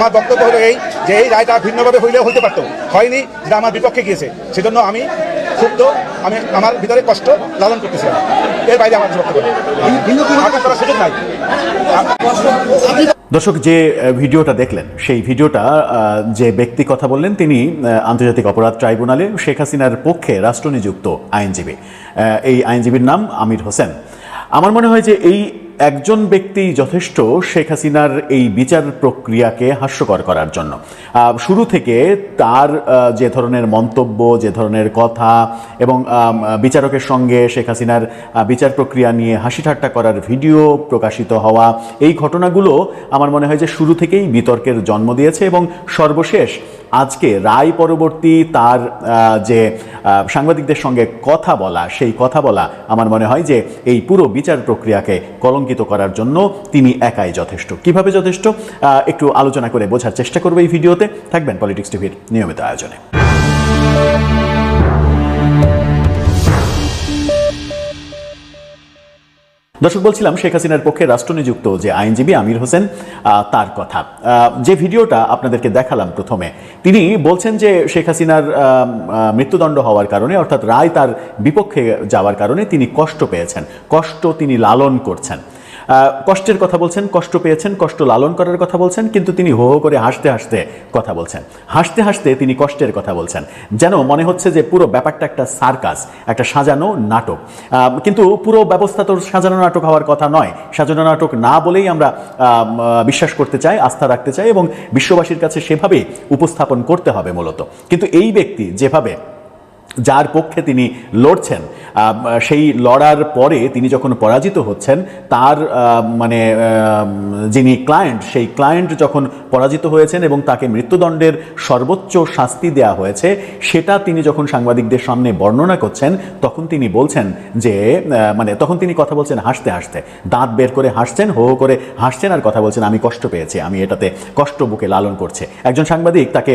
আমার বক্তব্য হলো এই যে এই রায়টা ভিন্নভাবে হইলেও হইতে পারতো। হয়নি, যেটা আমার বিপক্ষে গিয়েছে। সেজন্য আমি ক্ষুব্ধ, আমি আমার ভিতরে কষ্ট লালন করতেছিলাম। এর বাইরে আমার বক্তব্য করার সুযোগ নাই। দর্শক, যে ভিডিওটা দেখলেন, সেই ভিডিওটা যে ব্যক্তি কথা বললেন, তিনি আন্তর্জাতিক অপরাধ ট্রাইব্যুনালে শেখ হাসিনার পক্ষে রাষ্ট্রনিযুক্ত আইনজীবী। এই আইনজীবীর নাম আমির হোসেন। আমার মনে হয় যে এই একজন ব্যক্তি যথেষ্ট শেখ হাসিনার এই বিচার প্রক্রিয়াকে হাস্যকর করার জন্য। শুরু থেকে তার যে ধরনের মন্তব্য, যে ধরনের কথা এবং বিচারকের সঙ্গে শেখ হাসিনার বিচার প্রক্রিয়া নিয়ে হাসি ঠাট্টা করার ভিডিও প্রকাশিত হওয়া, এই ঘটনাগুলো আমার মনে হয় যে শুরু থেকেই বিতর্কের জন্ম দিয়েছে এবং সর্বশেষ আজকে রায় পরবর্তী তার যে সাংবাদিকদের সঙ্গে কথা বলা, সেই কথা বলা আমার মনে হয় যে এই পুরো বিচার প্রক্রিয়াকে কলঙ্কিত করার জন্য তিনি একাই যথেষ্ট। কীভাবে যথেষ্ট? একটু আলোচনা করে বোঝার চেষ্টা করব এই ভিডিওতে। থাকবেন পলিটিক্স টিভির নিয়মিত আয়োজনে। দর্শক, বলছিলাম শেখ হাসিনার পক্ষে রাষ্ট্রনিযুক্ত যে আইনজীবী আমির হোসেন তার কথা। যে ভিডিওটা আপনাদেরকে দেখালাম প্রথমে, তিনি বলছেন যে শেখ হাসিনার মৃত্যুদণ্ড হওয়ার কারণে, অর্থাৎ রায় তার বিপক্ষে যাওয়ার কারণে তিনি কষ্ট পেয়েছেন, কষ্ট তিনি লালন করছেন। কষ্টের কথা বলছেন, কষ্ট পেয়েছেন, কষ্ট লালন করার কথা বলছেন, কিন্তু তিনি হো হো করে হাসতে হাসতে কথা বলছেন। হাসতে হাসতে তিনি কষ্টের কথা বলছেন। যেন মনে হচ্ছে যে পুরো ব্যাপারটা একটা সার্কাস, একটা সাজানো নাটক। কিন্তু পুরো ব্যবস্থা তো সাজানো নাটক হওয়ার কথা নয়। সাজানো নাটক না বলেই আমরা বিশ্বাস করতে চাই, আস্থা রাখতে চাই এবং বিশ্ববাসীর কাছে সেভাবেই উপস্থাপন করতে হবে মূলত। কিন্তু এই ব্যক্তি যেভাবে যার পক্ষে তিনি লড়ছেন। সেই লড়ার পরে তিনি যখন পরাজিত হচ্ছেন, তার মানে যিনি ক্লায়েন্ট, সেই ক্লায়েন্ট যখন পরাজিত হয়েছেন এবং তাকে মৃত্যুদণ্ডের সর্বোচ্চ শাস্তি দেয়া হয়েছে, সেটা তিনি যখন সাংবাদিকদের সামনে বর্ণনা করছেন, তখন তিনি বলছেন যে মানে তখন তিনি কথা বলছেন হাসতে হাসতে। দাঁত বের করে হাসছেন, হো হো করে হাসছেন আর কথা বলছেন, আমি কষ্ট পেয়েছি, আমি এটাতে কষ্ট বুকে লালন করছে। একজন সাংবাদিক তাকে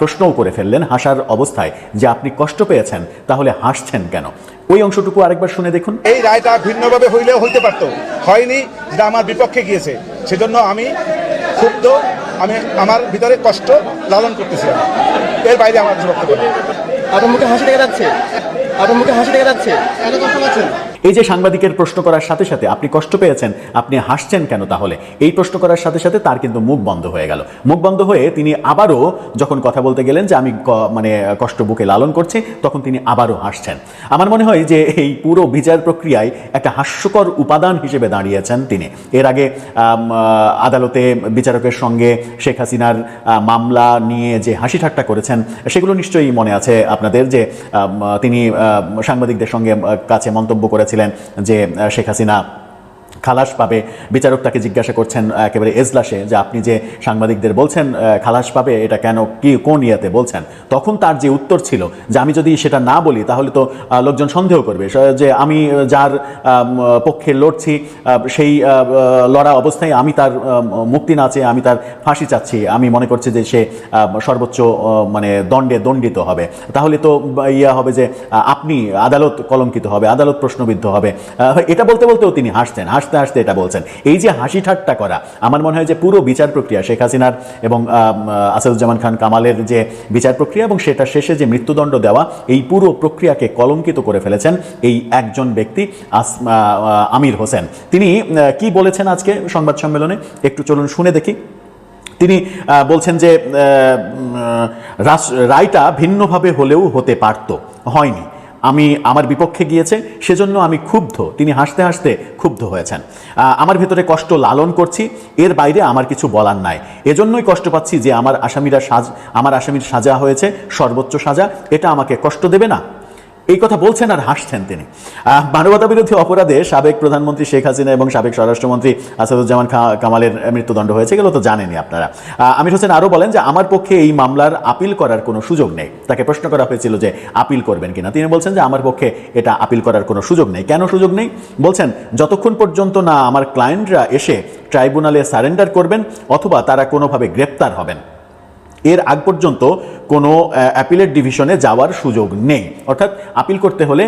প্রশ্নও করে ফেললেন হাসার অবস্থায় যে, আপনি কষ্ট পেয়েছেন তাহলে হাসছেন কেন? ওই অংশটুকু আরেকবার শুনে দেখুন। এই রায়টা ভিন্নভাবে হইলেও হইতে পারত। হয়নি যেটা আমার বিপক্ষে গিয়েছে। সেজন্য আমি ক্ষুব্ধ আমি আমার ভিতরে কষ্ট লালন করতেছি এর বাইরে আমার কিছু বক্তব্য। আপনার মুখে হাসি দেখা যাচ্ছে? আপনার মুখে হাসি দেখা যাচ্ছে? এত কষ্ট পাচ্ছেন? এই যে সাংবাদিকের প্রশ্ন করার সাথে সাথে আপনি কষ্ট পেয়েছেন, আপনি হাসছেন কেন তাহলে? এই প্রশ্ন করার সাথে সাথে তার কিন্তু মুখ বন্ধ হয়ে গেল। মুখ বন্ধ হয়ে তিনি আবারও যখন কথা বলতে গেলেন যে আমি মানে কষ্ট বুকে লালন করছি, তখন তিনি আবারও হাসছেন। আমার মনে হয় যে এই পুরো বিচার প্রক্রিয়ায় একটা হাস্যকর উপাদান হিসেবে দাঁড়িয়েছেন তিনি। এর আগে আদালতে বিচারকের সঙ্গে শেখ হাসিনার মামলা নিয়ে যে হাসি ঠাট্টা করেছেন, সেগুলো নিশ্চয়ই মনে আছে আপনাদের যে তিনি সাংবাদিকদের সঙ্গে কাছে মন্তব্য করেছিলেন যে শেখ হাসিনা খালাস পাবে। বিচারক তাকে জিজ্ঞাসা করছেন একেবারে এজলাসে যে আপনি যে সাংবাদিকদের বলছেন খালাস পাবে, এটা কেন, কি, কোন ইয়েতে বলছেন? তখন তার যে উত্তর ছিল যে আমি যদি সেটা না বলি, তাহলে তো লোকজন সন্দেহ করবে। যে আমি, যার পক্ষে লড়ছি সেই লড়া অবস্থায় আমি তার মুক্তি না চেয়ে আমি তার ফাঁসি চাচ্ছি। আমি মনে করছি যে সে সর্বোচ্চ মানে দণ্ডে দণ্ডিত হবে। তাহলে তো ইয়া হবে যে আপনি আদালত কলঙ্কিত হবে, আদালত প্রশ্নবিদ্ধ হবে। এটা বলতে, বলতেও তিনি হাসছেন। হাসতে হাসতে এটা বলছেন। এই যে হাসি ঠাট্টা করা, আমার মনে হয় যে পুরো বিচার প্রক্রিয়া, শেখ হাসিনার এবং আসাদুজ্জামান খান কামালের যে বিচার প্রক্রিয়া এবং সেটা শেষে যে মৃত্যুদণ্ড দেওয়া, এই পুরো প্রক্রিয়াকে কলঙ্কিত করে ফেলেছেন এই একজন ব্যক্তি আমির হোসেন। তিনি কি বলেছেন আজকে সংবাদ সম্মেলনে? একটু চলুন শুনে দেখি। তিনি বলছেন যে রায়টা ভিন্নভাবে হলেও হতে পারত, হয়নি। আমি আমার বিপক্ষে গিয়েছে, সেজন্য আমি ক্ষুব্ধ। তিনি হাসতে হাসতে ক্ষুব্ধ হয়েছেন। আমার ভেতরে কষ্ট লালন করছি, এর বাইরে আমার কিছু বলার নাই। এজন্যই কষ্ট পাচ্ছি যে আমার আসামিরা সাজ, আমার আসামির সাজা হয়েছে, সর্বোচ্চ সাজা। এটা আমাকে কষ্ট দেবে না? এই কথা বলছেন আর হাসছেন তিনি। মানবতা বিরোধী অপরাধে সাবেক প্রধানমন্ত্রী শেখ হাসিনা এবং সাবেক স্বরাষ্ট্রমন্ত্রী আসাদুজ্জামান কামালের মৃত্যুদণ্ড হয়েছে এগুলো তো জানেনই আপনারা। আমির হোসেন আরও বলেন যে, আমার পক্ষে এই মামলার আপিল করার কোনো সুযোগ নেই। তাকে প্রশ্ন করা হয়েছিল যে, আপিল করবেন কিনা? তিনি বলছেন যে, আমার পক্ষে এটা আপিল করার কোনো সুযোগ নেই। কেন সুযোগ নেই? বলছেন, যতক্ষণ পর্যন্ত না আমার ক্লায়েন্টরা এসে ট্রাইব্যুনালে সারেন্ডার করবেন অথবা তারা কোনোভাবে গ্রেপ্তার হবেন। এর আগ পর্যন্ত কোনো অ্যাপিলেট ডিভিশনে যাওয়ার সুযোগ নেই। অর্থাৎ আপিল করতে হলে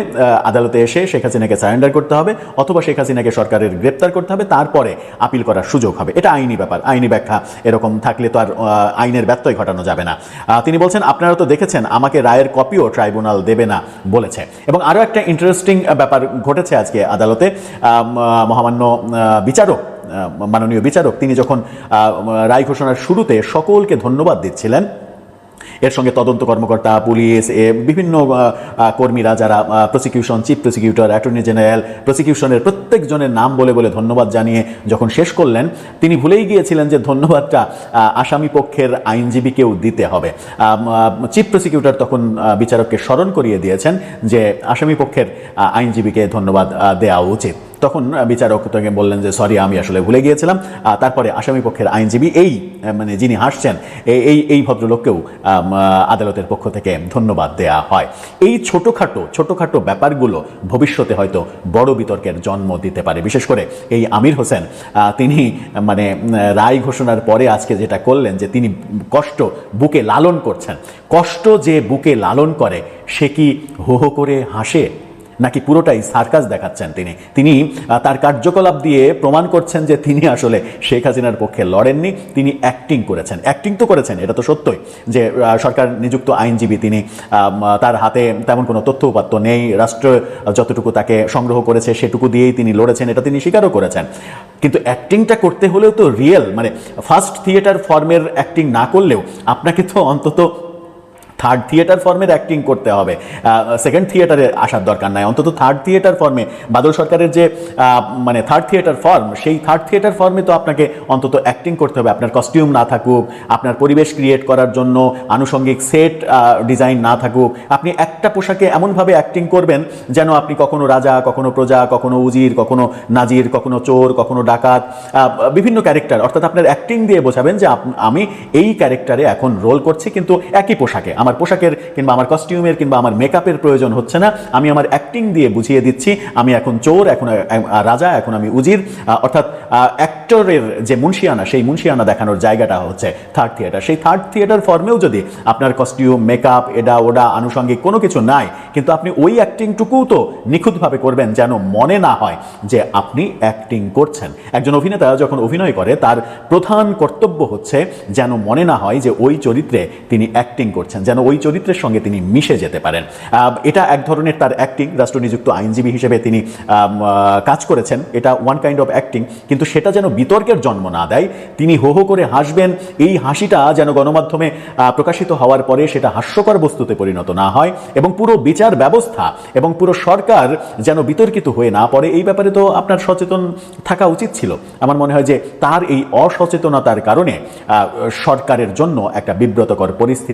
আদালতে এসে শেখ হাসিনাকে সারেন্ডার করতে হবে, অথবা শেখ হাসিনাকে সরকারের গ্রেপ্তার করতে হবে, তারপরে আপিল করার সুযোগ হবে। এটা আইনি ব্যাপার, আইনি ব্যাখ্যা এরকম থাকলে তো আর আইনের ব্যত্যয় ঘটানো যাবে না। তিনি বলছেন, আপনারা তো দেখেছেন, আমাকে রায়ের কপিও ট্রাইব্যুনাল দেবে না, বলেছে। এবং আরও একটা ইন্টারেস্টিং ব্যাপার ঘটেছে আজকে আদালতে। মহামান্য বিচারক মাননীয় বিচারক, তিনি যখন রায় ঘোষণার শুরুতে সকলকে ধন্যবাদ দিচ্ছিলেন, এর সঙ্গে তদন্ত কর্মকর্তা, পুলিশ, এ, বিভিন্ন কর্মীরা যারা prosecution chief prosecutor attorney general প্রসিকিউশনের প্রত্যেকজনের নাম বলে বলে ধন্যবাদ জানিয়ে যখন শেষ করলেন, তিনি ভুলেই গিয়েছিলেন যে ধন্যবাদটা আসামি পক্ষের আইনজীবীকেও দিতে হবে। চিফ প্রসিকিউটর তখন বিচারককে স্মরণ করিয়ে দিয়েছেন যে আসামি পক্ষের আইনজীবীকে ধন্যবাদ দেওয়া উচিত। তখন বিচারক তাকে বললেন যে, সরি, আমি আসলে ভুলে গিয়েছিলাম। তারপরে আসামি পক্ষের আইনজীবী এই মানে যিনি হাসছেন এই এই ভদ্রলোককেও আদালতের পক্ষ থেকে ধন্যবাদ দেয়া হয়। এই ছোটোখাটো ছোটোখাটো ব্যাপারগুলো ভবিষ্যতে হয়তো বড় বিতর্কের জন্ম দিতে পারে। বিশেষ করে এই আমির হোসেন তিনি মানে রায় ঘোষণার পরে আজকে যেটা করলেন যে, তিনি কষ্ট বুকে লালন করছেন। কষ্ট যে বুকে লালন করে, সে কি হো হো করে হাসে? নাকি পুরোটাই সার্কাস দেখাচ্ছেন তিনি। তিনি তার কার্যকলাপ দিয়ে প্রমাণ করছেন যে তিনি আসলে শেখ হাসিনার পক্ষে লড়েননি, তিনি অ্যাক্টিং করেছেন। অ্যাক্টিং তো করেছেন, এটা তো সত্যই, যে সরকার নিযুক্ত আইনজীবী তিনি তার হাতে তেমন কোনো তথ্য উপাত্ত নেই, রাষ্ট্র যতটুকু তাকে সংগ্রহ করেছে সেটুকু দিয়েই তিনি লড়েছেন, এটা তিনি স্বীকারও করেছেন। কিন্তু অ্যাক্টিংটা করতে হলেও তো রিয়েল মানে ফার্স্ট থিয়েটার ফর্মের অ্যাক্টিং না করলেও আপনাকে তো অন্তত থার্ড থিয়েটার ফর্মের অ্যাক্টিং করতে হবে। সেকেন্ড থিয়েটারে আসার দরকার নাই। অন্তত থার্ড থিয়েটার ফর্মে বাদল সরকারের যে মানে থার্ড থিয়েটার ফর্ম সেই থার্ড থিয়েটার ফর্মে তো আপনাকে অন্তত অ্যাক্টিং করতে হবে। আপনার কস্টিউম না থাকুক, আপনার পরিবেশ ক্রিয়েট করার জন্য আনুষঙ্গিক সেট ডিজাইন না থাকুক, আপনি একটা পোশাকে এমনভাবে অ্যাক্টিং করবেন যেন আপনি কখনো রাজা, কখনো প্রজা, কখনো উজির, কখনো নাজির, কখনো চোর, কখনো ডাকাত বিভিন্ন ক্যারেক্টার অর্থাৎ আপনার অ্যাক্টিং দিয়ে বোঝাবেন যে আমি এই ক্যারেক্টারে এখন রোল করছি, কিন্তু একই পোশাকে। আমার পোশাকের কিংবা আমার কস্টিউমের কিংবা আমার মেকআপের প্রয়োজন হচ্ছে না। আমি আমার অ্যাক্টিং দিয়ে বুঝিয়ে দিচ্ছি। আমি এখন চোর, এখন রাজা, এখন আমি উজির। অর্থাৎ অ্যাক্টরের যে মুন্সিয়ানা, সেই মুন্সিয়ানা দেখানোর জায়গাটা হচ্ছে থার্ড থিয়েটার সেই থার্ড থিয়েটার ফর্মেও যদি আপনার কস্টিউম মেকআপ এডা ওডা আনুষঙ্গিক কোনো কিছু নাই, কিন্তু আপনি ওই অ্যাক্টিংটুকুও তো নিখুঁতভাবে করবেন যেন মনে না হয় যে আপনি অ্যাক্টিং করছেন। একজন অভিনেতা যখন অভিনয় করে, তার প্রধান কর্তব্য হচ্ছে যেন মনে না হয় যে ওই চরিত্রে তিনি অ্যাক্টিং করছেন, যেন ওই চরিত্রের সঙ্গে তিনি মিশে যেতে পারেন। এটা এক ধরনের তার অ্যাক্টিং রাষ্ট্রনিযুক্ত আইনজীবী হিসেবে তিনি কাজ করেছেন। এটা ওয়ান কাইন্ড অফ অ্যাক্টিং কিন্তু সেটা যেন বিতর্কের জন্ম না দেয়। তিনি হো হো করে হাসবেন, এই হাসিটা যেন গণমাধ্যমে প্রকাশিত হওয়ার পরে সেটা হাস্যকর বস্তুতে পরিণত না হয় এবং পুরো বিচার ব্যবস্থা এবং পুরো সরকার যেন বিতর্কিত হয়ে না পড়ে, এই ব্যাপারে তো আপনার সচেতন থাকা উচিত ছিল। আমার মনে হয় যে তার এই অসচেতনতার কারণে সরকারের জন্য একটা বিব্রতকর পরিস্থিতি